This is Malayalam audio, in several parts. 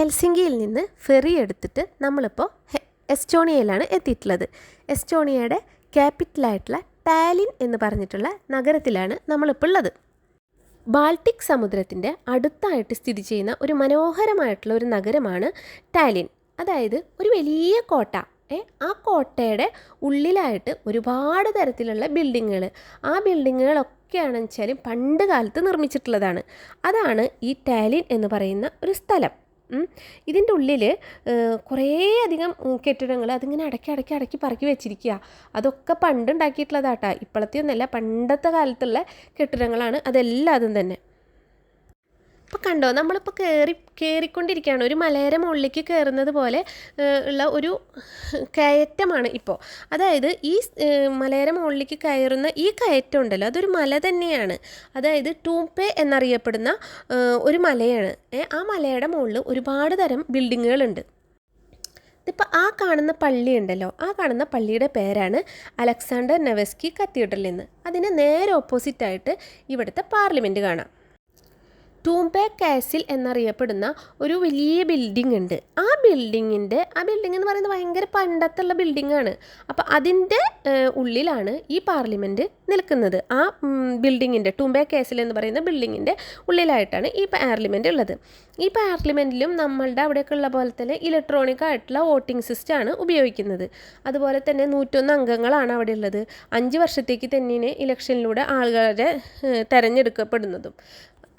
ഹെൽസിങ്കിയിൽ നിന്ന് ഫെറി എടുത്തിട്ട് നമ്മളിപ്പോൾ എസ്റ്റോണിയയിലാണ് എത്തിയിട്ടുള്ളത്. എസ്റ്റോണിയയുടെ ക്യാപിറ്റലായിട്ടുള്ള ടാലിൻ എന്ന് പറഞ്ഞിട്ടുള്ള നഗരത്തിലാണ് നമ്മളിപ്പോൾ ഉള്ളത് ബാൾട്ടിക് സമുദ്രത്തിന്റെ അടുത്തായിട്ട് സ്ഥിതി ചെയ്യുന്ന ഒരു മനോഹരമായിട്ടുള്ള ഒരു നഗരമാണ് ടാലിൻ. അതായത് ഒരു വലിയ കോട്ട. ആ കോട്ടയുടെ ഉള്ളിലായിട്ട് ഒരുപാട് തരത്തിലുള്ള ബിൽഡിങ്ങുകൾ ആ ബിൽഡിങ്ങുകളൊക്കെയാണെന്ന് വെച്ചാൽ പണ്ട് കാലത്ത് നിർമ്മിച്ചിട്ടുള്ളതാണ്. അതാണ് ഈ ടാലിൻ എന്ന് പറയുന്ന ഒരു സ്ഥലം. ഇതിന്റെ ഉള്ളിൽ കുറേ അധികം കെട്ടിടങ്ങൾ അതിങ്ങനെ അടക്കി അടക്കി അടക്കി പറക്കി വെച്ചിരിക്കുക അതൊക്കെ പണ്ടുണ്ടാക്കിയിട്ടുള്ളതാട്ടാ. ഇപ്പോഴത്തെ ഒന്നല്ല പണ്ടത്തെ കാലത്തുള്ള കെട്ടിടങ്ങളാണ് അതെല്ലാം അതും തന്നെ. ഇപ്പോൾ കണ്ടോ നമ്മളിപ്പോൾ കയറി കയറിക്കൊണ്ടിരിക്കുകയാണ് ഒരു മലയര മുകളിലേക്ക് കയറുന്നത് പോലെ ഉള്ള ഒരു കയറ്റമാണ് ഇപ്പോൾ അതായത് ഈ മലയര മുകളിലേക്ക് കയറുന്ന ഈ കയറ്റം ഉണ്ടല്ലോ അതൊരു മല തന്നെയാണ്. അതായത് ടൂംപേ എന്നറിയപ്പെടുന്ന ഒരു മലയാണ്. ആ മലയുടെ മുകളിൽ ഒരുപാട് തരം ബിൽഡിങ്ങുകളുണ്ട്. ഇതിപ്പോൾ ആ കാണുന്ന പള്ളി ഉണ്ടല്ലോ ആ കാണുന്ന പള്ളിയുടെ പേരാണ് അലക്സാണ്ടർ നെവസ്കി കത്തീഡ്രൽ എന്ന്. അതിന് നേരെ ഓപ്പോസിറ്റായിട്ട് ഇവിടുത്തെ പാർലമെന്റ് കാണാം. ടൂംപേ കാസിൽ എന്നറിയപ്പെടുന്ന ഒരു വലിയ ബിൽഡിംഗ് ഉണ്ട്. ആ ബിൽഡിങ്ങിന്റെ ആ ബിൽഡിംഗ് എന്ന് പറയുന്നത് ഭയങ്കര പണ്ടത്തുള്ള ബിൽഡിംഗ് ആണ്. അപ്പോൾ അതിന്റെ ഉള്ളിലാണ് ഈ പാർലമെന്റ് നിൽക്കുന്നത്. ആ ബിൽഡിങ്ങിന്റെ ടൂംപേ കാസിൽ എന്ന് പറയുന്ന ബിൽഡിങ്ങിന്റെ ഉള്ളിലായിട്ടാണ് ഈ പാർലമെന്റ് ഉള്ളത്. ഈ പാർലമെന്റിലും നമ്മളുടെ അവിടെയൊക്കെ ഉള്ള പോലെ തന്നെ ഇലക്ട്രോണിക് ആയിട്ടുള്ള വോട്ടിംഗ് സിസ്റ്റം ആണ് ഉപയോഗിക്കുന്നത്. അതുപോലെ തന്നെ നൂറ്റൊന്ന് അംഗങ്ങളാണ് അവിടെ ഉള്ളത്. അഞ്ച് വർഷത്തേക്ക് തന്നെ ഇലക്ഷനിലൂടെ ആളുകളെ തെരഞ്ഞെടുക്കപ്പെടുന്നതും.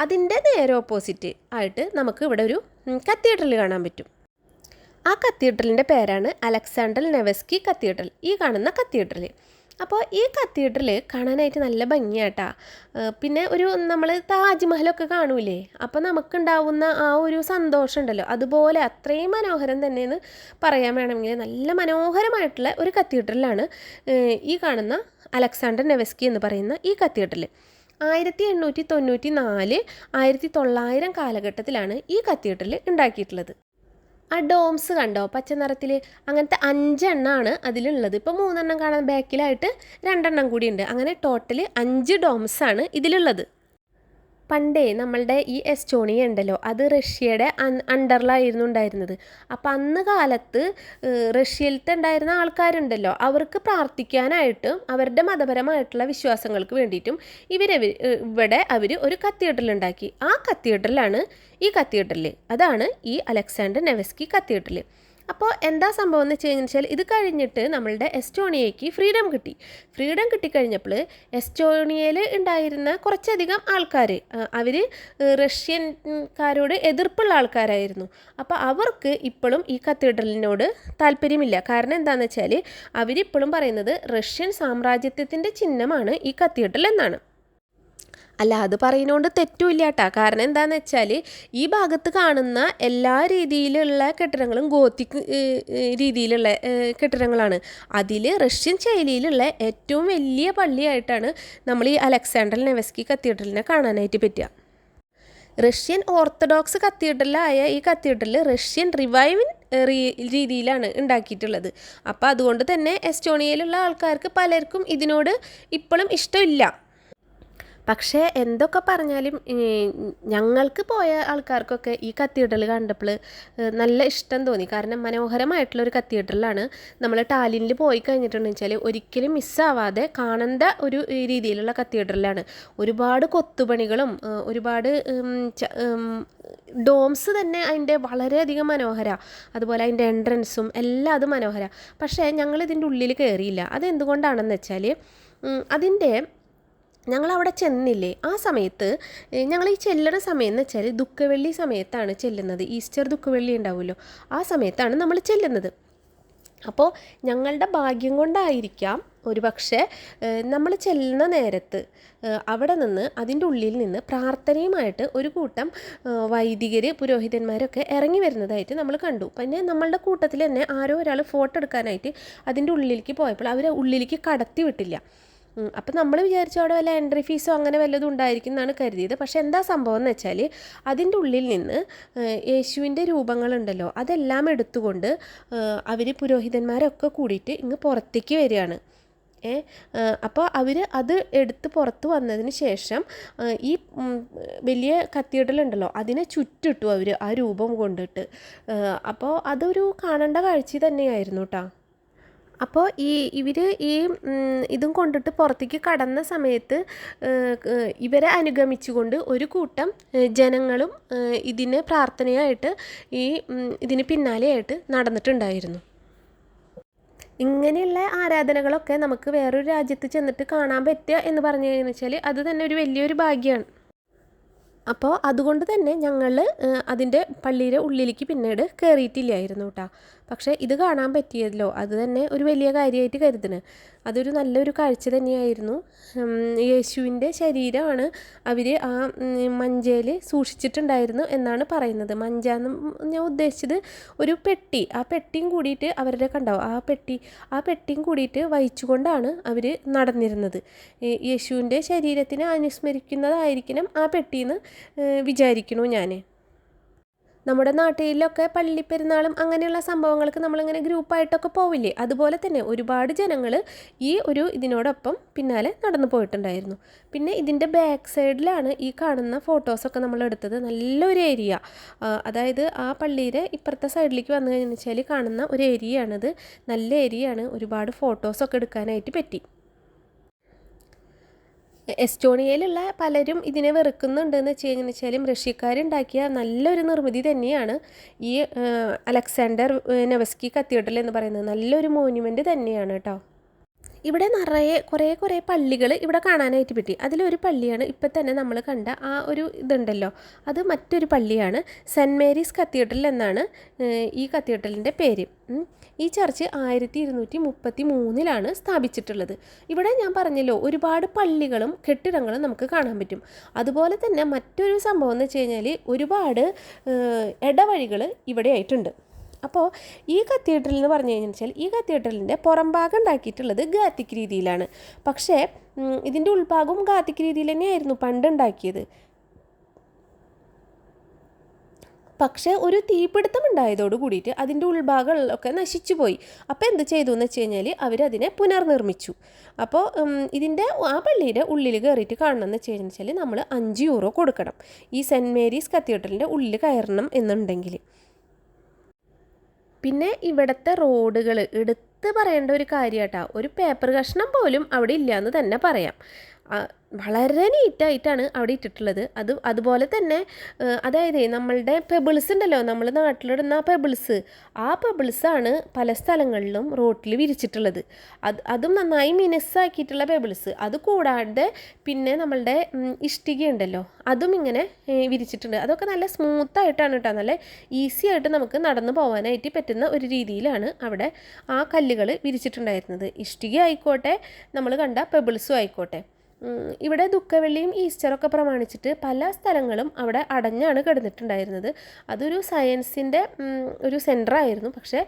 അതിന്റെ നേരെ ഓപ്പോസിറ്റ് ആയിട്ട് നമുക്ക് ഇവിടെ ഒരു കത്തീഡ്രൽ കാണാൻ പറ്റും. ആ കത്തീഡ്രലിന്റെ പേരാണ് അലക്സാണ്ടർ നെവസ്കി കത്തീഡ്രൽ ഈ കാണുന്ന കത്തീഡ്രൽ അപ്പോൾ ഈ കത്തീഡ്രൽ കാണാനായിട്ട് നല്ല ഭംഗിയാട്ടാ. പിന്നെ ഒരു നമ്മൾ താജ്മഹലൊക്കെ കാണൂലേ? അപ്പോൾ നമുക്കുണ്ടാവുന്ന ആ ഒരു സന്തോഷം ഉണ്ടല്ലോ അതുപോലെ അത്രയും മനോഹരം തന്നെയെന്ന് പറയാൻ വേണമെങ്കിൽ നല്ല മനോഹരമായിട്ടുള്ള ഒരു കത്തീഡ്രലാണ് ഈ കാണുന്ന അലക്സാണ്ടർ നെവസ്കി എന്ന് പറയുന്ന ഈ കത്തീഡ്രൽ ആയിരത്തി എണ്ണൂറ്റി തൊണ്ണൂറ്റി നാല് ആയിരത്തി തൊള്ളായിരം കാലഘട്ടത്തിലാണ് ഈ കത്തീഡ്രൽ ഉണ്ടാക്കിയിട്ടുള്ളത്. ആ ഡോംസ് കണ്ടോ? പച്ച നിറത്തിൽ അങ്ങനത്തെ അഞ്ചെണ്ണമാണ് അതിലുള്ളത്. ഇപ്പോൾ മൂന്നെണ്ണം കാണാൻ ബാക്കിലായിട്ട് രണ്ടെണ്ണം കൂടിയുണ്ട്. അങ്ങനെ ടോട്ടൽ അഞ്ച് ഡോംസാണ് ഇതിലുള്ളത്. പണ്ടേ നമ്മളുടെ ഈ എസ്റ്റോണിയ ഉണ്ടല്ലോ അത് റഷ്യയുടെ അണ്ടറിലായിരുന്നു ഉണ്ടായിരുന്നത്. അപ്പം അന്ന് കാലത്ത് റഷ്യയിലത്തെ ഉണ്ടായിരുന്ന ആൾക്കാരുണ്ടല്ലോ അവർക്ക് പ്രാർത്ഥിക്കാനായിട്ടും അവരുടെ മതപരമായിട്ടുള്ള വിശ്വാസങ്ങൾക്ക് വേണ്ടിയിട്ടും ഇവരെ ഇവിടെ അവർ ഒരു കത്തീഡ്രൽ ഉണ്ടാക്കി. ആ കത്തീഡ്രലാണ് ഈ കത്തീഡ്രൽ അതാണ് ഈ അലക്സാണ്ടർ നെവസ്കി കത്തീഡ്രൽ അപ്പോൾ എന്താ സംഭവം എന്ന് വെച്ച് കഴിഞ്ഞാൽ ഇത് കഴിഞ്ഞിട്ട് നമ്മളുടെ എസ്റ്റോണിയയ്ക്ക് ഫ്രീഡം കിട്ടി. ഫ്രീഡം കിട്ടിക്കഴിഞ്ഞപ്പോൾ എസ്റ്റോണിയയിൽ ഉണ്ടായിരുന്ന കുറച്ചധികം ആൾക്കാർ അവർ റഷ്യൻകാരോട് എതിർപ്പുള്ള ആൾക്കാരായിരുന്നു. അപ്പോൾ അവർക്ക് ഇപ്പോഴും ഈ കത്തീഡ്രലിനോട് താല്പര്യമില്ല. കാരണം എന്താണെന്ന് വെച്ചാൽ അവരിപ്പോഴും പറയുന്നത് റഷ്യൻ സാമ്രാജ്യത്വത്തിന്റെ ചിഹ്നമാണ് ഈ കത്തീഡ്രൽ എന്നാണ്. അല്ല അത് പറയുന്നതുകൊണ്ട് തെറ്റുമില്ല കേട്ടോ കാരണം എന്താണെന്ന് വെച്ചാൽ ഈ ഭാഗത്ത് കാണുന്ന എല്ലാ രീതിയിലുള്ള കെട്ടിടങ്ങളും ഗോത്തിക് രീതിയിലുള്ള കെട്ടിടങ്ങളാണ്. അതിൽ റഷ്യൻ ശൈലിയിലുള്ള ഏറ്റവും വലിയ പള്ളിയായിട്ടാണ് നമ്മൾ ഈ അലക്സാണ്ടർ നെവസ്കി കത്തീഡ്രലിനെ കാണാനായിട്ട് പറ്റുക. റഷ്യൻ ഓർത്തഡോക്സ് കത്തീഡ്രലായ ഈ കത്തീഡ്രൽ റഷ്യൻ റിവൈവിൻ രീതിയിലാണ് ഉണ്ടാക്കിയിട്ടുള്ളത്. അപ്പോൾ അതുകൊണ്ട് തന്നെ എസ്റ്റോണിയയിലുള്ള ആൾക്കാർക്ക് പലർക്കും ഇതിനോട് ഇപ്പോഴും ഇഷ്ടമില്ല. പക്ഷേ എന്തൊക്കെ പറഞ്ഞാലും ഞങ്ങൾക്ക് പോയ ആൾക്കാർക്കൊക്കെ ഈ കത്തീഡ്രൽ കണ്ടപ്പോൾ നല്ല ഇഷ്ടം തോന്നി. കാരണം മനോഹരമായിട്ടുള്ള ഒരു കത്തീഡ്രലാണ് നമ്മൾ ടാലിനിൽ പോയി കഴിഞ്ഞിട്ടുണ്ടെന്ന് വെച്ചാൽ ഒരിക്കലും മിസ്സാവാതെ കാണേണ്ട ഒരു രീതിയിലുള്ള കത്തീഡ്രലാണ് ഒരുപാട് കൊത്തുപണികളും ഒരുപാട് ഡോംസ് തന്നെ അതിന്റെ വളരെയധികം മനോഹര. അതുപോലെ അതിന്റെ എൻട്രൻസും എല്ലാം അത് മനോഹര. പക്ഷേ ഞങ്ങൾ ഇതിന്റെ ഉള്ളിൽ കയറിയില്ല. അതെന്തുകൊണ്ടാണെന്ന് വെച്ചാൽ അതിന്റെ ഞങ്ങൾ അവിടെ ചെന്നില്ലേ? ആ സമയത്ത് ഞങ്ങൾ ഈ ചെല്ലുന്ന സമയം എന്ന് വെച്ചാൽ ദുഃഖവെള്ളി സമയത്താണ് ചെല്ലുന്നത്. ഈസ്റ്റർ ദുഃഖവെള്ളി ഉണ്ടാവുമല്ലോ. ആ സമയത്താണ് നമ്മൾ ചെല്ലുന്നത്. അപ്പോൾ ഞങ്ങളുടെ ഭാഗ്യം കൊണ്ടായിരിക്കാം ഒരു പക്ഷേ നമ്മൾ ചെല്ലുന്ന നേരത്ത് അവിടെ നിന്ന് അതിന്റെ ഉള്ളിൽ നിന്ന് പ്രാർത്ഥനയുമായിട്ട് ഒരു കൂട്ടം വൈദികർ പുരോഹിതന്മാരൊക്കെ ഇറങ്ങി വരുന്നതായിട്ട് നമ്മൾ കണ്ടു. പിന്നെ നമ്മളുടെ കൂട്ടത്തിൽ തന്നെ ആരോ ഒരാൾ ഫോട്ടോ എടുക്കാനായിട്ട് അതിന്റെ ഉള്ളിലേക്ക് പോയപ്പോൾ അവർ ഉള്ളിലേക്ക് കടത്തി വിട്ടില്ല. അപ്പം നമ്മൾ വിചാരിച്ചു അവിടെ വല്ല എൻട്രി ഫീസോ അങ്ങനെ വല്ലതും ഉണ്ടായിരിക്കും എന്നാണ് കരുതിയത്. പക്ഷേ എന്താ സംഭവം എന്ന് വെച്ചാൽ അതിന്റെ ഉള്ളിൽ നിന്ന് യേശുവിന്റെ രൂപങ്ങളുണ്ടല്ലോ അതെല്ലാം എടുത്തുകൊണ്ട് അവർ പുരോഹിതന്മാരൊക്കെ കൂടിയിട്ട് ഇങ്ങ് പുറത്തേക്ക് വരികയാണ്. ഏ അപ്പോൾ അവർ അത് എടുത്ത് പുറത്ത് വന്നതിന് ശേഷം ഈ വലിയ കത്തീഡ്രൽ ഉണ്ടല്ലോ അതിനെ ചുറ്റിട്ടു അവർ ആ രൂപം കൊണ്ടിട്ട്. അപ്പോൾ അതൊരു കാണേണ്ട കാഴ്ച തന്നെയായിരുന്നു കേട്ടോ അപ്പോൾ ഈ ഇവർ ഈ ഇതും കൊണ്ടിട്ട് പുറത്തേക്ക് കടന്ന സമയത്ത് ഇവരെ അനുഗമിച്ചുകൊണ്ട് ഒരു കൂട്ടം ജനങ്ങളും ഇതിന് പ്രാർത്ഥനയായിട്ട് ഈ ഇതിന് പിന്നാലെയായിട്ട് നടന്നിട്ടുണ്ടായിരുന്നു. ഇങ്ങനെയുള്ള ആരാധനകളൊക്കെ നമുക്ക് വേറൊരു രാജ്യത്ത് ചെന്നിട്ട് കാണാൻ പറ്റുക എന്ന് പറഞ്ഞു കഴിഞ്ഞാൽ വെച്ചാൽ അത് തന്നെ ഒരു വലിയൊരു ഭാഗ്യമാണ് അപ്പോൾ അതുകൊണ്ട് തന്നെ ഞങ്ങൾ അതിന്റെ പള്ളിയുടെ ഉള്ളിലേക്ക് പിന്നീട് കയറിയിട്ടില്ലായിരുന്നു കേട്ടോ. പക്ഷേ ഇത് കാണാൻ പറ്റിയല്ലോ. അത് തന്നെ ഒരു വലിയ കാര്യമായിട്ട് കരുതണ് അതൊരു നല്ലൊരു കാഴ്ച തന്നെയായിരുന്നു. യേശുവിന്റെ ശരീരമാണ് അവർ ആ മഞ്ചയിൽ സൂക്ഷിച്ചിട്ടുണ്ടായിരുന്നു എന്നാണ് പറയുന്നത്. മഞ്ച എന്ന് ഞാൻ ഉദ്ദേശിച്ചത് ഒരു പെട്ടി. ആ പെട്ടിയും കൂടിയിട്ട് അവരുടെ കണ്ടാവും ആ പെട്ടി ആ പെട്ടിയും കൂടിയിട്ട് വഹിച്ചുകൊണ്ടാണ് അവർ നടന്നിരുന്നത്. യേശുവിന്റെ ശരീരത്തിനെ അനുസ്മരിക്കുന്നതായിരിക്കണം ആ പെട്ടിയെന്ന് വിചാരിക്കണു ഞാൻ. നമ്മുടെ നാട്ടിലൊക്കെ പള്ളിപ്പെരുന്നാളും അങ്ങനെയുള്ള സംഭവങ്ങൾക്ക് നമ്മളിങ്ങനെ ഗ്രൂപ്പായിട്ടൊക്കെ പോവില്ലേ? അതുപോലെ തന്നെ ഒരുപാട് ജനങ്ങൾ ഈ ഒരു ഇതിനോടൊപ്പം പിന്നാലെ നടന്നു പോയിട്ടുണ്ടായിരുന്നു. പിന്നെ ഇതിന്റെ ബാക്ക് സൈഡിലാണ് ഈ കാണുന്ന ഫോട്ടോസൊക്കെ നമ്മൾ എടുത്തത് നല്ലൊരു ഏരിയ. അതായത് ആ പള്ളിയുടെ ഇപ്പുറത്തെ സൈഡിലേക്ക് വന്നു കഴിഞ്ഞാൽ കാണുന്ന ഒരു ഏരിയയാണിത്. നല്ല ഏരിയയാണ്. ഒരുപാട് ഫോട്ടോസൊക്കെ എടുക്കാനായിട്ട് പറ്റി. എസ്റ്റോണിയയിലുള്ള പലരും ഇതിനെ വെറുക്കുന്നുണ്ടെന്ന് വെച്ച് കഴിഞ്ഞാൽ വെച്ചാലും റഷ്യക്കാരുണ്ടാക്കിയ നല്ലൊരു നിർമ്മിതി തന്നെയാണ് ഈ അലക്സാണ്ടർ നെവസ്കി കത്തീഡ്രൽ എന്ന് പറയുന്നത്. നല്ലൊരു മോന്യുമെന്റ് തന്നെയാണ് കേട്ടോ. ഇവിടെ നിറയെ കുറേ കുറേ പള്ളികൾ ഇവിടെ കാണാനായിട്ട് പറ്റി. അതിലൊരു പള്ളിയാണ് ഇപ്പം തന്നെ നമ്മൾ കണ്ട ആ ഒരു ഇതുണ്ടല്ലോ. അത് മറ്റൊരു പള്ളിയാണ്. സെന്റ് മേരീസ് കത്തീഡ്രൽ എന്നാണ് ഈ കത്തീഡ്രലിന്റെ പേര്. ഈ ചർച്ച് ആയിരത്തി ഇരുന്നൂറ്റി മുപ്പത്തി മൂന്നിലാണ് സ്ഥാപിച്ചിട്ടുള്ളത്. ഇവിടെ ഞാൻ പറഞ്ഞല്ലോ ഒരുപാട് പള്ളികളും കെട്ടിടങ്ങളും നമുക്ക് കാണാൻ പറ്റും. അതുപോലെ തന്നെ മറ്റൊരു സംഭവം എന്ന് വെച്ച് കഴിഞ്ഞാൽ ഒരുപാട് ഇടവഴികൾ ഇവിടെ ആയിട്ടുണ്ട്. അപ്പോൾ ഈ കത്തീഡ്രൽ എന്ന് പറഞ്ഞു കഴിഞ്ഞാൽ വെച്ചാൽ ഈ കത്തീഡ്രലിന്റെ പുറംഭാഗം ഉണ്ടാക്കിയിട്ടുള്ളത് ഗാത്തിക് രീതിയിലാണ്. പക്ഷേ ഇതിന്റെ ഉൾഭാഗവും ഗാത്തിക് രീതിയിൽ തന്നെയായിരുന്നു പണ്ട് ഉണ്ടാക്കിയത് പക്ഷേ ഒരു തീപിടുത്തം ഉണ്ടായതോട് കൂടിയിട്ട് അതിന്റെ ഉൾഭാഗങ്ങളിലൊക്കെ നശിച്ചു പോയി. അപ്പോൾ എന്ത് ചെയ്തു എന്ന് വെച്ച് കഴിഞ്ഞാൽ അവരതിനെ പുനർനിർമ്മിച്ചു. അപ്പോൾ ഇതിന്റെ ആ പള്ളിയുടെ ഉള്ളിൽ കയറിയിട്ട് കാണണം എന്ന് വെച്ച് കഴിഞ്ഞാൽ നമ്മൾ അഞ്ച് യൂറോ കൊടുക്കണം. ഈ സെന്റ് മേരീസ് കത്തീഡ്രലിന്റെ ഉള്ളിൽ കയറണം എന്നുണ്ടെങ്കിൽ പിന്നെ ഇവിടുത്തെ റോഡുകൾ എടുത്ത് പറയേണ്ട ഒരു കാര്യമാട്ടാ ഒരു പേപ്പർ കഷ്ണം പോലും അവിടെ ഇല്ല എന്ന് തന്നെ പറയാം. വളരെ നീറ്റായിട്ടാണ് അവിടെ ഇട്ടിട്ടുള്ളത്. അത് അതുപോലെ തന്നെ അതായത് നമ്മളുടെ പെബിൾസ് ഉണ്ടല്ലോ നമ്മൾ നാട്ടിലിടുന്ന ആ പെബിൾസ് ആ പെബിൾസാണ് പല സ്ഥലങ്ങളിലും റോട്ടിൽ വിരിച്ചിട്ടുള്ളത്. അത് അതും നന്നായി മിനസ്സാക്കിയിട്ടുള്ള പെബിൾസ് അത് കൂടാതെ പിന്നെ നമ്മളുടെ ഇഷ്ടിക ഉണ്ടല്ലോ അതും ഇങ്ങനെ വിരിച്ചിട്ടുണ്ട്. അതൊക്കെ നല്ല സ്മൂത്തായിട്ടാണ് കേട്ടോ നല്ല ഈസി ആയിട്ട് നമുക്ക് നടന്നു പോകാനായിട്ട് പറ്റുന്ന ഒരു രീതിയിലാണ് അവിടെ ആ കല്ലുകൾ വിരിച്ചിട്ടുണ്ടായിരുന്നത്. ഇഷ്ടിക ആയിക്കോട്ടെ നമ്മൾ കണ്ട പെബിൾസും ആയിക്കോട്ടെ. ഇവിടെ ദുഃഖവെള്ളിയും ഈസ്റ്ററൊക്കെ പ്രമാണിച്ചിട്ട് പല സ്ഥലങ്ങളും അവിടെ അടഞ്ഞാണ് കിടന്നിട്ടുണ്ടായിരുന്നത്. അതൊരു സയൻസിന്റെ ഒരു സെന്ററായിരുന്നു പക്ഷേ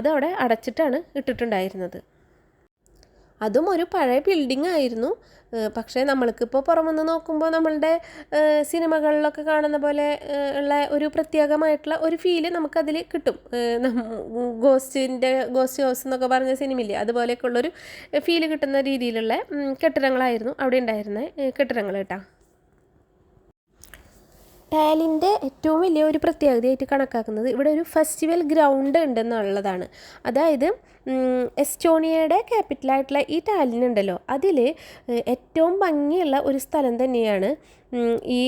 അതവിടെ അടച്ചിട്ടാണ് ഇട്ടിട്ടുണ്ടായിരുന്നത്. അതും ഒരു പഴയ ബിൽഡിംഗ് ആയിരുന്നു. പക്ഷേ നമ്മൾക്കിപ്പോൾ പുറമെന്ന് നോക്കുമ്പോൾ നമ്മളുടെ സിനിമകളിലൊക്കെ കാണുന്ന പോലെ ഉള്ള ഒരു പ്രത്യേകമായിട്ടുള്ള ഒരു ഫീൽ നമുക്കതിൽ കിട്ടും. ഗോസ്റ്റിന്റെ ഗോസ്റ്റ് ഹൗസ് എന്നൊക്കെ പറഞ്ഞ സിനിമയില്ലേ അതുപോലെയൊക്കെ ഉള്ളൊരു ഫീൽ കിട്ടുന്ന രീതിയിലുള്ള കെട്ടിടങ്ങളായിരുന്നു അവിടെ ഉണ്ടായിരുന്ന. കെട്ടിടങ്ങൾ കേട്ടോ. ടാലിന്റെ ഏറ്റവും വലിയ ഒരു പ്രത്യേകതയായിട്ട് കണക്കാക്കുന്നത് ഇവിടെ ഒരു ഫെസ്റ്റിവൽ ഗ്രൗണ്ട് ഉണ്ടെന്നുള്ളതാണ്. അതായത് എസ്റ്റോണിയയുടെ ക്യാപിറ്റലായിട്ടുള്ള ഈ ടാലിൻ ഉണ്ടല്ലോ അതിൽ ഏറ്റവും ഭംഗിയുള്ള ഒരു സ്ഥലം തന്നെയാണ് ഈ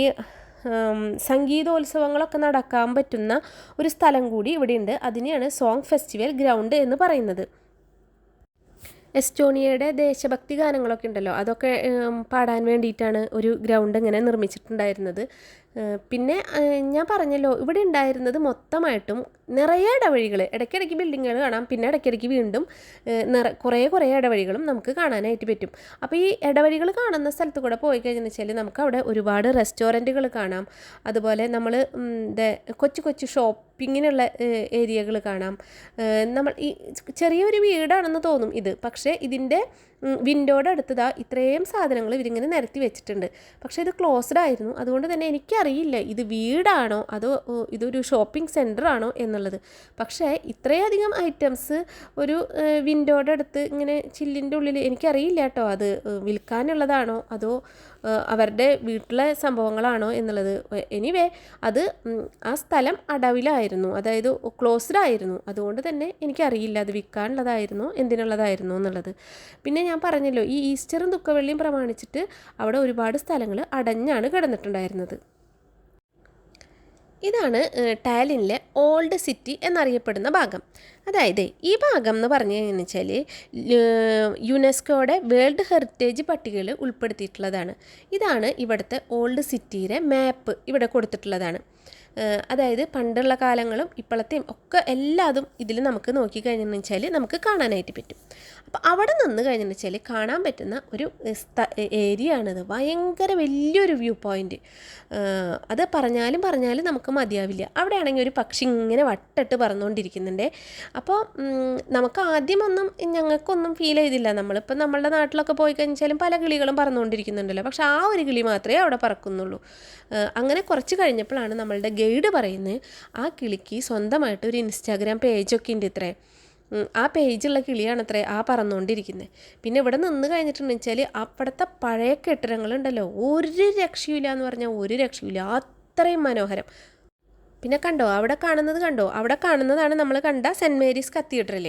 സംഗീതോത്സവങ്ങളൊക്കെ നടക്കാൻ പറ്റുന്ന ഒരു സ്ഥലം കൂടി ഇവിടെയുണ്ട്. അതിനെയാണ് സോങ് ഫെസ്റ്റിവൽ ഗ്രൗണ്ട് എന്ന് പറയുന്നത്. എസ്റ്റോണിയയുടെ ദേശഭക്തി ഗാനങ്ങളൊക്കെ ഉണ്ടല്ലോ. അതൊക്കെ പാടാൻ വേണ്ടിയിട്ടാണ് ഒരു ഗ്രൗണ്ട് ഇങ്ങനെ നിർമ്മിച്ചിട്ടുണ്ടായിരുന്നത്. പിന്നെ ഞാൻ പറഞ്ഞല്ലോ ഇവിടെ ഉണ്ടായിരുന്നത് മൊത്തമായിട്ടും നിറയെ ഇടവഴികൾ ഇടയ്ക്കിടയ്ക്ക് ബിൽഡിങ്ങുകൾ കാണാം പിന്നെ ഇടയ്ക്കിടയ്ക്ക് വീണ്ടും നിറ കുറേ കുറേ ഇടവഴികളും നമുക്ക് കാണാനായിട്ട് പറ്റും. അപ്പോൾ ഈ ഇടവഴികൾ കാണുന്ന സ്ഥലത്ത് കൂടെ പോയി കഴിഞ്ഞാൽ വെച്ചാൽ നമുക്ക് അവിടെ ഒരുപാട് റെസ്റ്റോറന്റുകൾ കാണാം. അതുപോലെ നമ്മൾ കൊച്ചു കൊച്ചു ഷോപ്പിങ്ങിനുള്ള ഏരിയകൾ കാണാം. നമ്മൾ ഈ ചെറിയൊരു വീടാണെന്ന് തോന്നും ഇത്. പക്ഷേ ഇതിന്റെ വിൻഡോയുടെ അടുത്തതാ ഇത്രയും സാധനങ്ങൾ ഇവരിങ്ങനെ നിരത്തി വെച്ചിട്ടുണ്ട്. പക്ഷേ ഇത് ക്ലോസ്ഡ് ആയിരുന്നു. അതുകൊണ്ട് തന്നെ എനിക്ക് എനിക്കറിയില്ല. ഇത് വീടാണോ? അതോ ഇതൊരു ഷോപ്പിംഗ് സെന്റർ ആണോ എന്നുള്ളത്. പക്ഷേ ഇത്രയധികം ഐറ്റംസ് ഒരു വിൻഡോയുടെ അടുത്ത് ഇങ്ങനെ ചില്ലിന്റെ ഉള്ളിൽ എനിക്കറിയില്ല കേട്ടോ. അത് വിൽക്കാനുള്ളതാണോ? അതോ അവരുടെ വീട്ടിലെ സംഭവങ്ങളാണോ എന്നുള്ളത്. എനിവേ അത് ആ സ്ഥലം അടവിലായിരുന്നു. അതായത് ക്ലോസ്ഡ് ആയിരുന്നു. അതുകൊണ്ട് തന്നെ എനിക്കറിയില്ല അത് വിൽക്കാനുള്ളതായിരുന്നോ എന്തിനുള്ളതായിരുന്നോ എന്നുള്ളത്. പിന്നെ ഞാൻ പറഞ്ഞല്ലോ ഈ ഈസ്റ്ററും ദുഃഖവെള്ളിയും പ്രമാണിച്ചിട്ട് അവിടെ ഒരുപാട് സ്ഥലങ്ങൾ അടഞ്ഞാണ് കിടന്നിട്ടുണ്ടായിരുന്നത്. ഇതാണ് ടാലിനിലെ ഓൾഡ് സിറ്റി എന്നറിയപ്പെടുന്ന ഭാഗം. അതായത് ഈ ഭാഗം എന്ന് പറഞ്ഞു കഴിഞ്ഞാൽ യുനെസ്കോയുടെ വേൾഡ് ഹെറിറ്റേജ് പട്ടികയിൽ ഉൾപ്പെടുത്തിയിട്ടുള്ളതാണ്. ഇതാണ് ഇവിടുത്തെ ഓൾഡ് സിറ്റിയുടെ മാപ്പ് ഇവിടെ കൊടുത്തിട്ടുള്ളതാണ്. അതായത് പണ്ടുള്ള കാലങ്ങളും ഇപ്പോഴത്തെയും ഒക്കെ എല്ലാതും ഇതിൽ നമുക്ക് നോക്കിക്കഴിഞ്ഞെന്ന് വെച്ചാൽ നമുക്ക് കാണാനായിട്ട് പറ്റും. അപ്പോൾ അവിടെ നിന്ന് കഴിഞ്ഞെന്ന് വെച്ചാൽ കാണാൻ പറ്റുന്ന ഒരു സ്ഥ ഏരിയ ആണിത് ഭയങ്കര വലിയൊരു വ്യൂ പോയിന്റ് അത് പറഞ്ഞാലും പറഞ്ഞാലും നമുക്ക് മതിയാവില്ല. അവിടെയാണെങ്കിൽ ഒരു പക്ഷി ഇങ്ങനെ വട്ടിട്ട് പറന്നുകൊണ്ടിരിക്കുന്നുണ്ട്. അപ്പോൾ നമുക്ക് ആദ്യമൊന്നും ഞങ്ങൾക്കൊന്നും ഫീൽ ചെയ്തില്ല. നമ്മളിപ്പോൾ നമ്മളുടെ നാട്ടിലൊക്കെ പോയി കഴിഞ്ഞാലും പല കിളികളും പറന്നുകൊണ്ടിരിക്കുന്നുണ്ടല്ലോ. പക്ഷെ ആ ഒരു കിളി മാത്രമേ അവിടെ പറക്കുന്നുള്ളൂ. അങ്ങനെ കുറച്ച് കഴിഞ്ഞപ്പോഴാണ് നമ്മളുടെ ഗൈഡ് പറയുന്നത് ആ കിളിക്ക് സ്വന്തമായിട്ട് ഒരു ഇൻസ്റ്റാഗ്രാം പേജൊക്കെ ഉണ്ട് ഇത്രേ. ആ പേജുള്ള കിളിയാണത്രേ ആ പറന്നുകൊണ്ടിരിക്കുന്നത് പിന്നെ ഇവിടെ നിന്ന് കഴിഞ്ഞിട്ടുണ്ടെന്ന് വെച്ചാൽ അവിടുത്തെ പഴയ കെട്ടിടങ്ങളുണ്ടല്ലോ. ഒരു രക്ഷയില്ല എന്ന് പറഞ്ഞാൽ ഒരു രക്ഷയില്ല അത്രയും മനോഹരം. പിന്നെ കണ്ടോ അവിടെ കാണുന്നത് കണ്ടോ? അവിടെ കാണുന്നതാണ് നമ്മൾ കണ്ട സെന്റ് മേരീസ് കത്തീഡ്രൽ.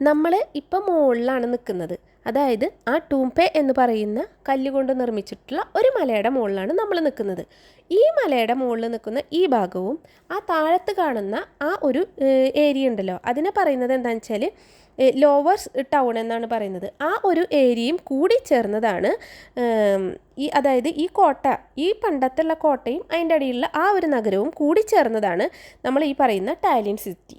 നമ്മൾ ഇപ്പം മുകളിലാണ് നിൽക്കുന്നത്. അതായത് ആ ടൂംപേ എന്ന് പറയുന്ന കല്ലുകൊണ്ട് നിർമ്മിച്ചിട്ടുള്ള ഒരു മലയുടെ മുകളിലാണ് നമ്മൾ നിൽക്കുന്നത്. ഈ മലയുടെ മുകളിൽ നിൽക്കുന്ന ഈ ഭാഗവും ആ താഴത്ത് കാണുന്ന ആ ഒരു ഏരിയ ഉണ്ടല്ലോ. അതിനെ പറയുന്നത് എന്താണെന്ന് വെച്ചാൽ ലോവർ ടൗൺ എന്നാണ് പറയുന്നത്. ആ ഒരു ഏരിയയും കൂടി ചേർന്നതാണ് ഈ അതായത് ഈ കോട്ട ഈ പണ്ടത്തുള്ള കോട്ടയും അതിന്റെ അടിയിലുള്ള ആ ഒരു നഗരവും കൂടി ചേർന്നതാണ് നമ്മൾ ഈ പറയുന്ന ടാലിയൻ സിറ്റി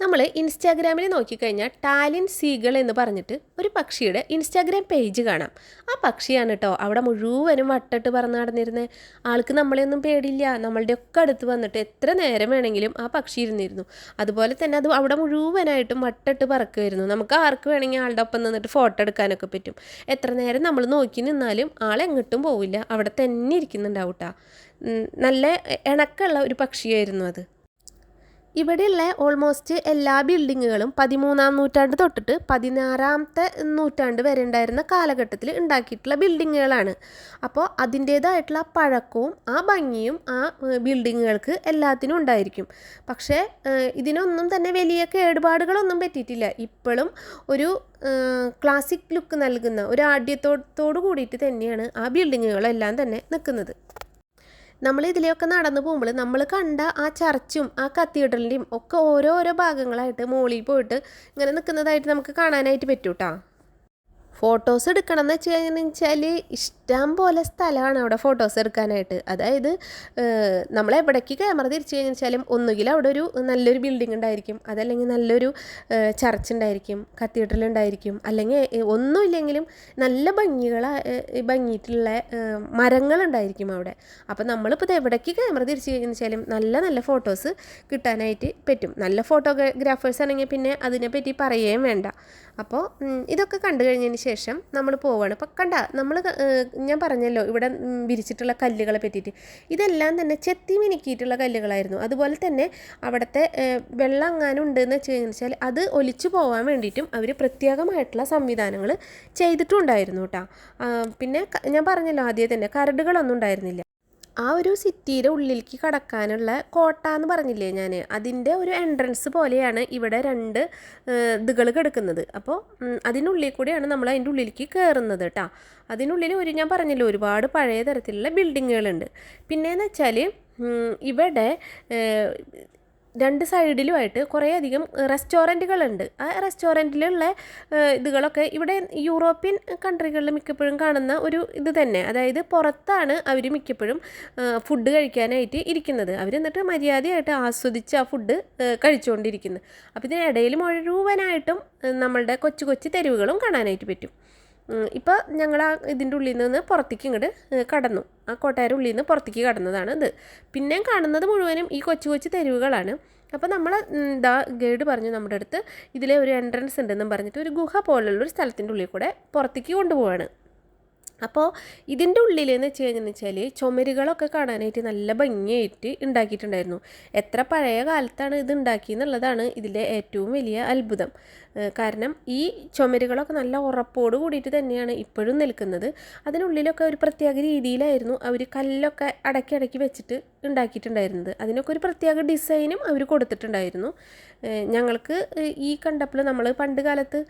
നമ്മൾ ഇൻസ്റ്റാഗ്രാമിൽ നോക്കിക്കഴിഞ്ഞാൽ ടാലിൻ സീഗൾ എന്ന് പറഞ്ഞിട്ട് ഒരു പക്ഷിയുടെ ഇൻസ്റ്റാഗ്രാം പേജ് കാണാം. ആ പക്ഷിയാണ് കേട്ടോ അവിടെ മുഴുവനും വട്ടിട്ട് പറന്ന് നടന്നിരുന്നത് ആൾക്ക് നമ്മളെയൊന്നും പേടിയില്ല. നമ്മളുടെ ഒക്കെ അടുത്ത് വന്നിട്ട് എത്ര നേരം വേണമെങ്കിലും ആ പക്ഷി ഇരുന്നിരുന്നു. അതുപോലെ തന്നെ അത് അവിടെ മുഴുവനായിട്ടും വട്ടിട്ട് പറക്കുമായിരുന്നു നമുക്ക് ആർക്ക് വേണമെങ്കിൽ ആളുടെ ഒപ്പം നിന്നിട്ട് ഫോട്ടോ എടുക്കാനൊക്കെ പറ്റും. എത്ര നേരം നമ്മൾ നോക്കി നിന്നാലും ആൾ എങ്ങോട്ടും പോവില്ല. അവിടെ തന്നെ ഇരിക്കുന്നുണ്ടാവും കേട്ടോ നല്ല ഇണക്കമുള്ള ഒരു പക്ഷിയായിരുന്നു അത്. ഇവിടെയുള്ള ഓൾമോസ്റ്റ് എല്ലാ ബിൽഡിങ്ങുകളും പതിമൂന്നാം നൂറ്റാണ്ട് തൊട്ടിട്ട് പതിനാറാമത്തെ നൂറ്റാണ്ട് വരെ ഉണ്ടായിരുന്ന കാലഘട്ടത്തിൽ ഉണ്ടാക്കിയിട്ടുള്ള ബിൽഡിങ്ങുകളാണ് അപ്പോൾ അതിന്റേതായിട്ടുള്ള പഴക്കവും ആ ഭംഗിയും ആ ബിൽഡിങ്ങുകൾക്ക് എല്ലാത്തിനും ഉണ്ടായിരിക്കും. പക്ഷേ ഇതിനൊന്നും തന്നെ വലിയ കേടുപാടുകളൊന്നും പറ്റിയിട്ടില്ല. ഇപ്പോഴും ഒരു ക്ലാസിക് ലുക്ക് നൽകുന്ന ഒരു ആഢ്യത്തോടോട് കൂടിയിട്ട് തന്നെയാണ് ആ ബിൽഡിങ്ങുകളെല്ലാം തന്നെ നിൽക്കുന്നത്. നമ്മൾ ഇതിലെയൊക്കെ നടന്നു പോകുമ്പോൾ നമ്മൾ കണ്ട ആ ചർച്ചും ആ കത്തീഡ്രലിന്റെയും ഒക്കെ ഓരോരോ ഭാഗങ്ങളായിട്ട് മുകളിൽ പോയിട്ട് ഇങ്ങനെ നിൽക്കുന്നതായിട്ട് നമുക്ക് കാണാനായിട്ട് പറ്റും കേട്ടോ ഫോട്ടോസ് എടുക്കണം എന്ന് വെച്ച് കഴിഞ്ഞാൽ വെച്ചാൽ ഇഷ്ടം പോലെ സ്ഥലമാണ് അവിടെ ഫോട്ടോസ് എടുക്കാനായിട്ട്. അതായത് നമ്മളെവിടേക്ക് ക്യാമറ തിരിച്ചു കഴിഞ്ഞാൽ വെച്ചാലും ഒന്നുകിൽ അവിടെ ഒരു നല്ലൊരു ബിൽഡിംഗ് ഉണ്ടായിരിക്കും. അതല്ലെങ്കിൽ നല്ലൊരു ചർച്ച് ഉണ്ടായിരിക്കും കത്തീഡ്രൽ ഉണ്ടായിരിക്കും. അല്ലെങ്കിൽ ഒന്നുമില്ലെങ്കിലും നല്ല ഭംഗികള ഏഹ്, ഭംഗിയിട്ടുള്ള മരങ്ങളുണ്ടായിരിക്കും അവിടെ. അപ്പോൾ നമ്മളിപ്പോൾ എവിടേക്ക് ക്യാമറ തിരിച്ചു കഴിഞ്ഞാലും നല്ല നല്ല ഫോട്ടോസ് കിട്ടാനായിട്ട് പറ്റും. നല്ല ഫോട്ടോഗ്രാഫേഴ്സ് ആണെങ്കിൽ പിന്നെ അതിനെപ്പറ്റി പറയുകയും വേണ്ട. അപ്പോൾ ഇതൊക്കെ കണ്ടു കഴിഞ്ഞതിന് ശേഷം നമ്മൾ പോവുകയാണ് അപ്പോൾ കണ്ട നമ്മൾ ഞാൻ പറഞ്ഞല്ലോ ഇവിടെ വിരിച്ചിട്ടുള്ള കല്ലുകളെ പറ്റിയിട്ട്. ഇതെല്ലാം തന്നെ ചെത്തി മിനുക്കിയിട്ടുള്ള കല്ലുകളായിരുന്നു. അതുപോലെ തന്നെ അവിടുത്തെ വെള്ളം അങ്ങാനും ഉണ്ടെന്ന് വെച്ച് കഴിഞ്ഞാൽ അത് ഒലിച്ചു പോകാൻ വേണ്ടിയിട്ടും അവർ പ്രത്യേകമായിട്ടുള്ള സംവിധാനങ്ങൾ ചെയ്തിട്ടുണ്ടായിരുന്നു കേട്ടോ പിന്നെ ഞാൻ പറഞ്ഞല്ലോ ആദ്യം തന്നെ കരടുകളൊന്നും ഉണ്ടായിരുന്നില്ല. ആ ഒരു സിറ്റിയുടെ ഉള്ളിലേക്ക് കടക്കാനുള്ള കോട്ട എന്ന് പറഞ്ഞില്ലേ ഞാൻ. അതിന്റെ ഒരു എൻട്രൻസ് പോലെയാണ് ഇവിടെ രണ്ട് ഇതുകൾ കിടക്കുന്നത്. അപ്പോൾ അതിനുള്ളിൽ കൂടെയാണ് നമ്മൾ അതിന്റെ ഉള്ളിലേക്ക് കയറുന്നത് കേട്ടോ. അതിനുള്ളിൽ ഒരു ഞാൻ പറഞ്ഞല്ലോ ഒരുപാട് പഴയ തരത്തിലുള്ള ബിൽഡിങ്ങുകളുണ്ട് പിന്നെയെന്ന് വെച്ചാൽ ഇവിടെ രണ്ട് സൈഡിലുമായിട്ട് കുറേയധികം റെസ്റ്റോറന്റുകളുണ്ട്. ആ റെസ്റ്റോറന്റിലുള്ള ഇതുകളൊക്കെ ഇവിടെ യൂറോപ്യൻ കൺട്രികളിൽ മിക്കപ്പോഴും കാണുന്ന ഒരു ഇത് തന്നെ. അതായത് പുറത്താണ് അവർ മിക്കപ്പോഴും ഫുഡ് കഴിക്കാനായിട്ട് ഇരിക്കുന്നത്. അവർ എന്നിട്ട് മര്യാദയായിട്ട് ആസ്വദിച്ച് ആ ഫുഡ് കഴിച്ചുകൊണ്ടിരിക്കുന്നത് അപ്പോൾ ഇതിനിടയിൽ മുഴുവനായിട്ടും നമ്മളുടെ കൊച്ചു കൊച്ചു തെരുവുകളും കാണാനായിട്ട് പറ്റും. ഇപ്പോൾ ഞങ്ങൾ ആ ഇതിന്റെ ഉള്ളിൽ നിന്ന് പുറത്തേക്ക് ഇങ്ങോട്ട് കടന്നു. ആ കോട്ടയുടെ ഉള്ളിൽ നിന്ന് പുറത്തേക്ക് കടന്നതാണ് ഇത്. പിന്നെയും കാണുന്നത് മുഴുവനും ഈ കൊച്ചു കൊച്ചു തെരുവുകളാണ്. അപ്പോൾ നമ്മൾ ഇതാ ഗൈഡ് പറഞ്ഞു നമ്മുടെ അടുത്ത് ഇതിലെ ഒരു എൻട്രൻസ് ഉണ്ടെന്നും പറഞ്ഞിട്ട് ഒരു ഗുഹ പോലുള്ള ഒരു സ്ഥലത്തിന്റെ ഉള്ളിൽ കൂടെ പുറത്തേക്ക് കൊണ്ടുപോവാണ്. അപ്പോൾ ഇതിന്റെ ഉള്ളിൽ എന്ന് വെച്ച് കഴിഞ്ഞെന്ന് വെച്ചാൽ ചുമരുകളൊക്കെ കാണാനായിട്ട് നല്ല ഭംഗിയായിട്ട് ഉണ്ടാക്കിയിട്ടുണ്ടായിരുന്നു. എത്ര പഴയ കാലത്താണ് ഇത് ഉണ്ടാക്കിയെന്നുള്ളതാണ് ഇതിലെ ഏറ്റവും വലിയ അത്ഭുതം. കാരണം ഈ ചുമരുകളൊക്കെ നല്ല ഉറപ്പോട് കൂടിയിട്ട് തന്നെയാണ് ഇപ്പോഴും നിൽക്കുന്നത്. അതിനുള്ളിലൊക്കെ ഒരു പ്രത്യേക രീതിയിലായിരുന്നു അവർ കല്ലൊക്കെ അടക്കി അടക്കി വെച്ചിട്ട് ഉണ്ടാക്കിയിട്ടുണ്ടായിരുന്നത്. അതിനൊക്കെ ഒരു പ്രത്യേക ഡിസൈനും അവർ കൊടുത്തിട്ടുണ്ടായിരുന്നു. ഞങ്ങൾക്ക് ഈ കണ്ടപ്പോൾ നമ്മൾ പണ്ട് കാലത്ത്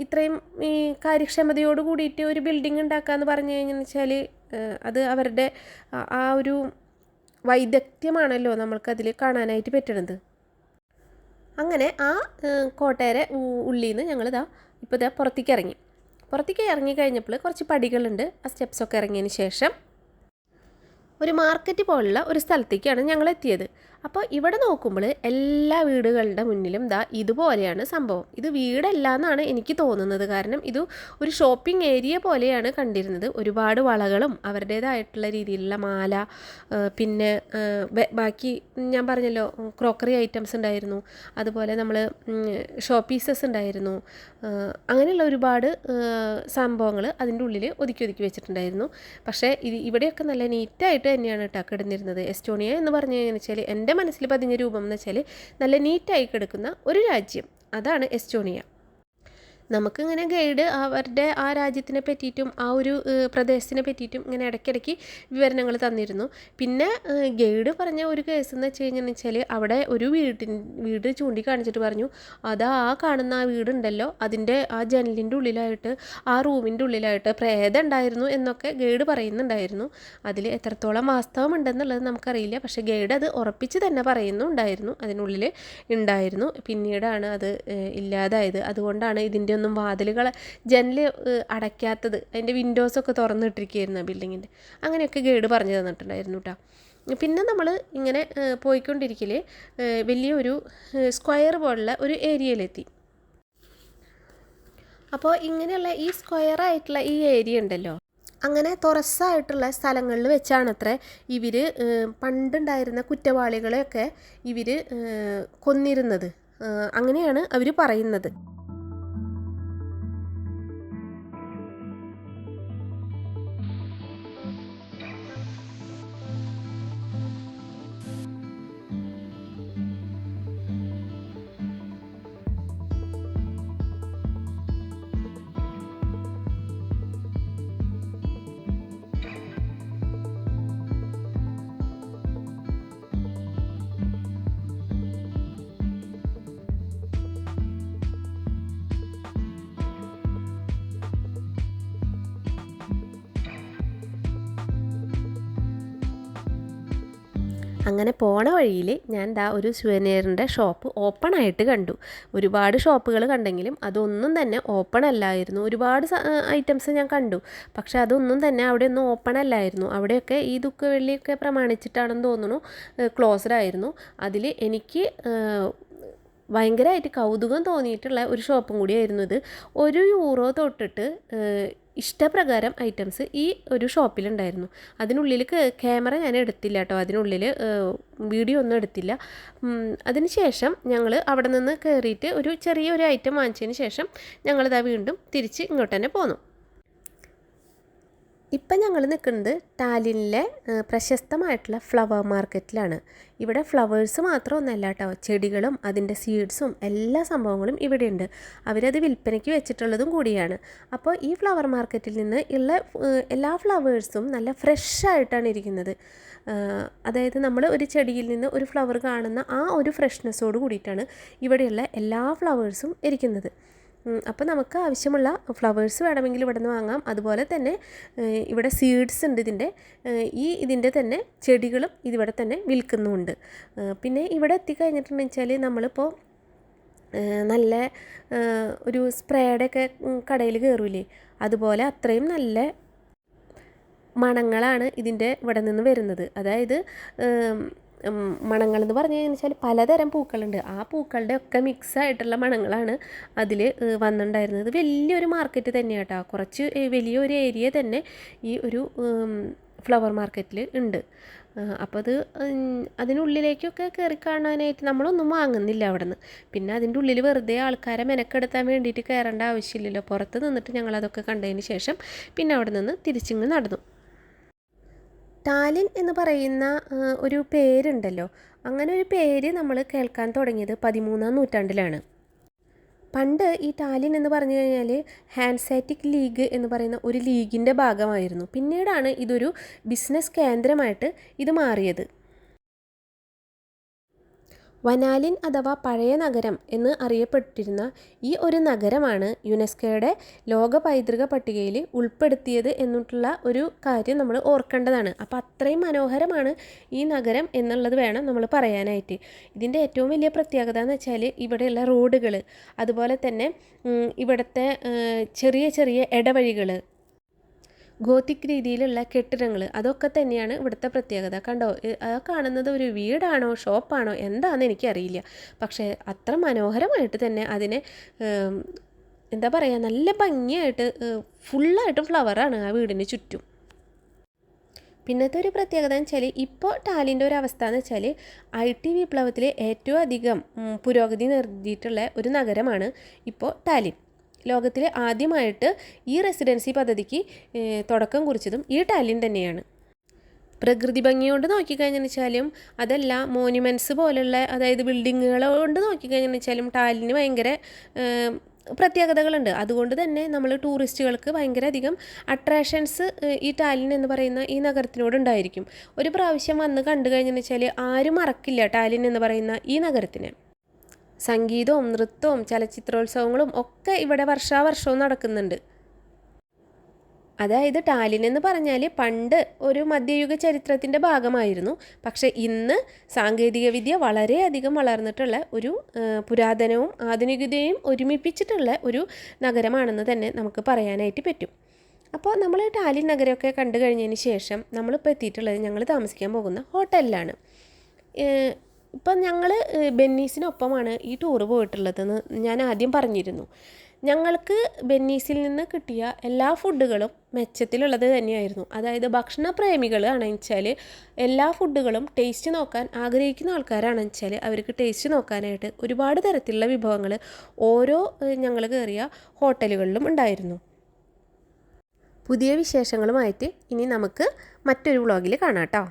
ഇത്രയും ഈ കാര്യക്ഷമതയോട് കൂടിയിട്ട് ഒരു ബിൽഡിംഗ് ഉണ്ടാക്കാന്ന് പറഞ്ഞു കഴിഞ്ഞാൽ വെച്ചാൽ അത് അവരുടെ ആ- ഒരു വൈദഗ്ധ്യമാണല്ലോ നമ്മൾക്കതിൽ കാണാനായിട്ട് പറ്റണത്. അങ്ങനെ ആ കോട്ടയരെ ഉള്ളിൽ നിന്ന് ഞങ്ങളിതാ ഇപ്പോൾ ഇതാ പുറത്തേക്ക് ഇറങ്ങി പുറത്തേക്ക് ഇറങ്ങി കഴിഞ്ഞപ്പോൾ കുറച്ച് പടികളുണ്ട്. ആ സ്റ്റെപ്സൊക്കെ ഇറങ്ങിയതിന് ശേഷം ഒരു മാർക്കറ്റ് പോലുള്ള ഒരു സ്ഥലത്തേക്കാണ് ഞങ്ങൾ എത്തിയത് അപ്പോൾ ഇവിടെ നോക്കുമ്പോൾ എല്ലാ വീടുകളുടെ മുന്നിലും ദാ ഇതുപോലെയാണ് സംഭവം. ഇത് വീടല്ല എന്നാണ് എനിക്ക് തോന്നുന്നത്. കാരണം ഇത് ഒരു ഷോപ്പിംഗ് ഏരിയ പോലെയാണ് കണ്ടിരുന്നത്. ഒരുപാട് വളകളും അവരുടേതായിട്ടുള്ള രീതിയിലുള്ള മാല പിന്നെ ബാക്കി ഞാൻ പറഞ്ഞല്ലോ ക്രോക്കറി ഐറ്റംസ് ഉണ്ടായിരുന്നു. അതുപോലെ നമ്മൾ ഷോപ്പീസസ് പീസസ് ഉണ്ടായിരുന്നു. അങ്ങനെയുള്ള ഒരുപാട് സംഭവങ്ങൾ അതിന്റെ ഉള്ളിൽ ഒതുക്കി ഒതുക്കി വെച്ചിട്ടുണ്ടായിരുന്നു. പക്ഷേ ഇത് ഇവിടെയൊക്കെ നല്ല നീറ്റായിട്ട് തന്നെയാണ് കേട്ടോ കിടന്നിരുന്നത്. എസ്റ്റോണിയ എന്ന് പറഞ്ഞു കഴിഞ്ഞാൽ വെച്ചാൽ എന്റെ മനസ്സിൽ പതിഞ്ഞ രൂപം എന്ന് വെച്ചാൽ നല്ല നീറ്റായി കിടക്കുന്ന ഒരു രാജ്യം. അതാണ് എസ്റ്റോണിയ. നമുക്കിങ്ങനെ ഗൈഡ് അവരുടെ ആ രാജ്യത്തിനെ പറ്റിയിട്ടും ആ ഒരു പ്രദേശത്തിനെ പറ്റിയിട്ടും ഇങ്ങനെ ഇടയ്ക്കിടയ്ക്ക് വിവരണങ്ങൾ തന്നിരുന്നു. പിന്നെ ഗൈഡ് പറഞ്ഞ ഒരു കേസ് എന്ന് വെച്ച് കഴിഞ്ഞാൽ വെച്ചാൽ അവിടെ ഒരു വീട്ടിൻ വീട് ചൂണ്ടിക്കാണിച്ചിട്ട് പറഞ്ഞു അതാ ആ കാണുന്ന ആ വീടുണ്ടല്ലോ അതിന്റെ ആ ജനലിന്റെ ഉള്ളിലായിട്ട് ആ റൂമിന്റെ ഉള്ളിലായിട്ട് പ്രേതം ഉണ്ടായിരുന്നു എന്നൊക്കെ ഗൈഡ് പറയുന്നുണ്ടായിരുന്നു. അതിൽ എത്രത്തോളം വാസ്തവം ഉണ്ടെന്നുള്ളത് നമുക്കറിയില്ല പക്ഷേ ഗൈഡ് അത് ഉറപ്പിച്ച് തന്നെ പറയുന്നുണ്ടായിരുന്നു അതിനുള്ളിൽ ഉണ്ടായിരുന്നു. പിന്നീടാണ് അത് ഇല്ലാതായത്. അതുകൊണ്ടാണ് ഇതിന്റെ ഒന്നും വാതിലുകൾ ജനൽ അടയ്ക്കാത്തത്. അതിന്റെ വിൻഡോസൊക്കെ തുറന്നിട്ടിരിക്കുകയായിരുന്നു ആ ബിൽഡിങ്ങിന്റെ അങ്ങനെയൊക്കെ ഗൈഡ് പറഞ്ഞു തന്നിട്ടുണ്ടായിരുന്നു കേട്ടോ പിന്നെ നമ്മൾ ഇങ്ങനെ പോയിക്കൊണ്ടിരിക്കൽ വലിയൊരു സ്ക്വയർ പോലുള്ള ഒരു ഏരിയയിലെത്തി അപ്പോൾ ഇങ്ങനെയുള്ള ഈ സ്ക്വയർ ആയിട്ടുള്ള ഈ ഏരിയ ഉണ്ടല്ലോ. അങ്ങനെ തുറസ്സായിട്ടുള്ള സ്ഥലങ്ങളിൽ വെച്ചാണ് അത്ര ഇവർ പണ്ടുണ്ടായിരുന്ന കുറ്റവാളികളെയൊക്കെ ഇവർ കൊന്നിരുന്നത്. അങ്ങനെയാണ് അവർ പറയുന്നത്. അങ്ങനെ പോണ വഴിയിൽ ഞാൻ ദാ ഒരു സുവനീറിന്റെ ഷോപ്പ് ഓപ്പൺ ആയിട്ട് കണ്ടു. ഒരുപാട് ഷോപ്പുകൾ കണ്ടെങ്കിലും അതൊന്നും തന്നെ ഓപ്പൺ അല്ലായിരുന്നു. ഒരുപാട് ഐറ്റംസ് ഞാൻ കണ്ടു. പക്ഷെ അതൊന്നും തന്നെ അവിടെ ഒന്നും ഓപ്പൺ അല്ലായിരുന്നു. അവിടെയൊക്കെ ഈ ദുഃഖ വെള്ളിയൊക്കെ പ്രമാണിച്ചിട്ടാണെന്ന് തോന്നുന്നു ക്ലോസ്ഡ് ആയിരുന്നു. അതിൽ എനിക്ക് ഭയങ്കരമായിട്ട് കൗതുകം തോന്നിയിട്ടുള്ള ഒരു ഷോപ്പും കൂടിയായിരുന്നു ഇത്. ഒരു യൂറോ തൊട്ടിട്ട് ഇഷ്ടപ്രകാരം ഐറ്റംസ് ഈ ഒരു ഷോപ്പിലുണ്ടായിരുന്നു. അതിനുള്ളിൽ ക്യാമറ ഞാൻ എടുത്തില്ല കേട്ടോ. അതിനുള്ളിൽ വീഡിയോ ഒന്നും എടുത്തില്ല. അതിനുശേഷം അതിന് ശേഷം ഞങ്ങൾ അവിടെ നിന്ന് കയറിയിട്ട് ഒരു ചെറിയൊരു ഐറ്റം വാങ്ങിച്ചതിന് ശേഷം ഞങ്ങളിതാ വീണ്ടും തിരിച്ച് ഇങ്ങോട്ട് തന്നെ പോന്നു. ഇപ്പം ഞങ്ങൾ നിൽക്കുന്നത് ടാലിനിലെ പ്രശസ്തമായിട്ടുള്ള ഫ്ലവർ മാർക്കറ്റിലാണ്. ഇവിടെ ഫ്ലവേഴ്സ് മാത്രമൊന്നല്ല കേട്ടോ. ചെടികളും അതിന്റെ സീഡ്സും എല്ലാ സംഭവങ്ങളും ഇവിടെയുണ്ട്. അവരത് വിൽപ്പനയ്ക്ക് വെച്ചിട്ടുള്ളതും കൂടിയാണ്. അപ്പോൾ ഈ ഫ്ലവർ മാർക്കറ്റിൽ നിന്ന് ഉള്ള എല്ലാ ഫ്ലവേഴ്സും നല്ല ഫ്രഷ് ആയിട്ടാണ് ഇരിക്കുന്നത് അതായത് നമ്മൾ ഒരു ചെടിയിൽ നിന്ന് ഒരു ഫ്ലവർ കാണുന്ന ആ ഒരു ഫ്രഷ്നെസ്സോട് കൂടിയിട്ടാണ് ഇവിടെയുള്ള എല്ലാ ഫ്ലവേഴ്സും ഇരിക്കുന്നത്. അപ്പോൾ നമുക്ക് ആവശ്യമുള്ള ഫ്ലവേഴ്സ് വേണമെങ്കിൽ ഇവിടെ നിന്ന് വാങ്ങാം. അതുപോലെ തന്നെ ഇവിടെ സീഡ്സ് ഉണ്ട് ഇതിന്റെ. ഈ ഇതിന്റെ തന്നെ ചെടികളും ഇതിവിടെ തന്നെ വിൽക്കുന്നുമുണ്ട്. പിന്നെ ഇവിടെ എത്തിക്കഴിഞ്ഞിട്ടുണ്ടെന്ന് വെച്ചാൽ നമ്മളിപ്പോൾ നല്ല ഒരു ഒരു സ്പ്രേയുടെയൊക്കെ കടയിൽ കയറൂലേ? അതുപോലെ അത്രയും നല്ല മണങ്ങളാണ് ഇതിന്റെ ഇവിടെ നിന്ന് വരുന്നത്. അതായത് ഉം, എന്ന് പറഞ്ഞു കഴിഞ്ഞാൽ വെച്ചാൽ പലതരം പൂക്കളുണ്ട്. ആ പൂക്കളുടെ ഒക്കെ മിക്സ് ആയിട്ടുള്ള മണങ്ങളാണ് അതിൽ വന്നിട്ടുണ്ടായിരുന്നത്. വലിയൊരു മാർക്കറ്റ് തന്നെ കേട്ടോ കുറച്ച് വലിയൊരു ഏരിയ തന്നെ ഈ ഒരു ഫ്ലവർ മാർക്കറ്റിൽ ഉണ്ട്. അപ്പോൾ അത് അതിനുള്ളിലേക്കൊക്കെ കയറി കാണാനായിട്ട് നമ്മളൊന്നും വാങ്ങുന്നില്ല അവിടെ നിന്ന് പിന്നെ അതിന്റെ ഉള്ളിൽ വെറുതെ ആൾക്കാരെ മെനക്കെടുത്താൻ വേണ്ടിയിട്ട് കയറേണ്ട ആവശ്യമില്ലല്ലോ. പുറത്ത് നിന്നിട്ട് ഞങ്ങളതൊക്കെ കണ്ടതിന് ശേഷം പിന്നെ അവിടെ നിന്ന് തിരിച്ചിങ്ങ് നടന്നു. ടാലിൻ എന്ന് പറയുന്ന ഒരു പേരുണ്ടല്ലോ. അങ്ങനെ ഒരു പേര് നമ്മൾ കേൾക്കാൻ തുടങ്ങിയത് പതിമൂന്നാം നൂറ്റാണ്ടിലാണ്. പണ്ട് ഈ ടാലിൻ എന്ന് പറഞ്ഞു കഴിഞ്ഞാൽ ഹാൻസാറ്റിക് ലീഗ് എന്ന് പറയുന്ന ഒരു ലീഗിന്റെ ഭാഗമായിരുന്നു. പിന്നീടാണ് ഇതൊരു ബിസിനസ് കേന്ദ്രമായിട്ട് ഇത് മാറിയത്. വനാലിൻ അഥവാ പഴയ നഗരം എന്ന് അറിയപ്പെട്ടിരുന്ന ഈ ഒരു നഗരമാണ് യുനെസ്കോയുടെ ലോക പൈതൃക പട്ടികയിൽ ഉൾപ്പെടുത്തിയത് എന്നിട്ടുള്ള ഒരു കാര്യം നമ്മൾ ഓർക്കേണ്ടതാണ്. അപ്പോൾ അത്രയും മനോഹരമാണ് ഈ നഗരം എന്നുള്ളത് വേണം നമ്മൾ പറയാനായിട്ട്. ഇതിന്റെ ഏറ്റവും വലിയ പ്രത്യേകത എന്ന് വെച്ചാൽ ഇവിടെയുള്ള റോഡുകൾ അതുപോലെ തന്നെ ഇവിടുത്തെ ചെറിയ ചെറിയ ഇടവഴികൾ ഗോത്തിക് രീതിയിലുള്ള കെട്ടിടങ്ങൾ അതൊക്കെ തന്നെയാണ് ഇവിടുത്തെ പ്രത്യേകത. കണ്ടോ? ആ കാണുന്നത് ഒരു വീടാണോ? ഷോപ്പാണോ? എന്താണെന്ന് എനിക്കറിയില്ല. പക്ഷേ അത്ര മനോഹരമായിട്ട് തന്നെ അതിനെ എന്താ പറയുക നല്ല ഭംഗിയായിട്ട് ഫുള്ളായിട്ടും ഫ്ലവറാണ് ആ വീടിന് ചുറ്റും. പിന്നത്തെ ഒരു പ്രത്യേകത എന്ന് വെച്ചാൽ ഇപ്പോൾ ടാലിന്റെ ഒരു അവസ്ഥ എന്ന് വെച്ചാൽ ഐ ടി വിപ്ലവത്തിൽ ഏറ്റവും അധികം പുരോഗതി നേടിയിട്ടുള്ള ഒരു നഗരമാണ് ഇപ്പോൾ ടാലിൻ. ലോകത്തിൽ ആദ്യമായിട്ട് ഈ റെസിഡൻസി പദ്ധതിക്ക് തുടക്കം കുറിച്ചതും ഈ ടാലിൻ തന്നെയാണ്. പ്രകൃതി ഭംഗി കൊണ്ട് നോക്കിക്കഴിഞ്ഞാൽ വെച്ചാലും അതല്ല മോന്യുമെന്റ്സ് പോലുള്ള അതായത് ബിൽഡിങ്ങുകൾ കൊണ്ട് നോക്കിക്കഴിഞ്ഞാൽ വെച്ചാലും ടാലിന് ഭയങ്കര പ്രത്യേകതകളുണ്ട്. അതുകൊണ്ട് തന്നെ നമ്മൾ ടൂറിസ്റ്റുകൾക്ക് ഭയങ്കര അധികം അട്രാക്ഷൻസ് ഈ ടാലിൻ എന്ന് പറയുന്ന ഈ നഗരത്തിനോട് ഉണ്ടായിരിക്കും. ഒരു പ്രാവശ്യം വന്ന് കണ്ടു കഴിഞ്ഞെന്ന് വെച്ചാൽ ആരും മറക്കില്ല ടാലിൻ എന്ന് പറയുന്ന ഈ നഗരത്തിനെ. സംഗീതവും നൃത്തവും ചലച്ചിത്രോത്സവങ്ങളും ഒക്കെ ഇവിടെ വർഷാവർഷവും നടക്കുന്നുണ്ട്. അതായത് ടാലിൻ എന്ന് പറഞ്ഞാൽ പണ്ട് ഒരു മധ്യയുഗ ചരിത്രത്തിന്റെ ഭാഗമായിരുന്നു. പക്ഷേ ഇന്ന് സാങ്കേതികവിദ്യ വളരെയധികം വളർന്നിട്ടുള്ള ഒരു പുരാതനവും ആധുനികതയും ഒരുമിപ്പിച്ചിട്ടുള്ള ഒരു നഗരമാണെന്ന് തന്നെ നമുക്ക് പറയാനായിട്ട് പറ്റും. അപ്പോൾ നമ്മൾ ടാലിൻ നഗരമൊക്കെ കണ്ടു കഴിഞ്ഞതിന് ശേഷം നമ്മളിപ്പോൾ എത്തിയിട്ടുള്ളത് ഞങ്ങൾ താമസിക്കാൻ പോകുന്ന ഹോട്ടലിലാണ്. ഇപ്പം ഞങ്ങൾ ബെന്നീസിനൊപ്പമാണ് ഈ ടൂറ് പോയിട്ടുള്ളതെന്ന് ഞാൻ ആദ്യം പറഞ്ഞിരുന്നു. ഞങ്ങൾക്ക് ബെന്നീസിൽ നിന്ന് കിട്ടിയ എല്ലാ ഫുഡുകളും മെച്ചത്തിലുള്ളത് തന്നെയായിരുന്നു. അതായത് ഭക്ഷണ പ്രേമികൾ ആണെന്നുവെച്ചാൽ എല്ലാ ഫുഡുകളും ടേസ്റ്റ് നോക്കാൻ ആഗ്രഹിക്കുന്ന ആൾക്കാരാണെന്ന് വെച്ചാൽ അവർക്ക് ടേസ്റ്റ് നോക്കാനായിട്ട് ഒരുപാട് തരത്തിലുള്ള വിഭവങ്ങൾ ഓരോ ഞങ്ങൾ കയറിയ ഹോട്ടലുകളിലും ഉണ്ടായിരുന്നു. പുതിയ വിശേഷങ്ങളുമായിട്ട് ഇനി നമുക്ക് മറ്റൊരു വ്ളോഗിൽ കാണാം കേട്ടോ.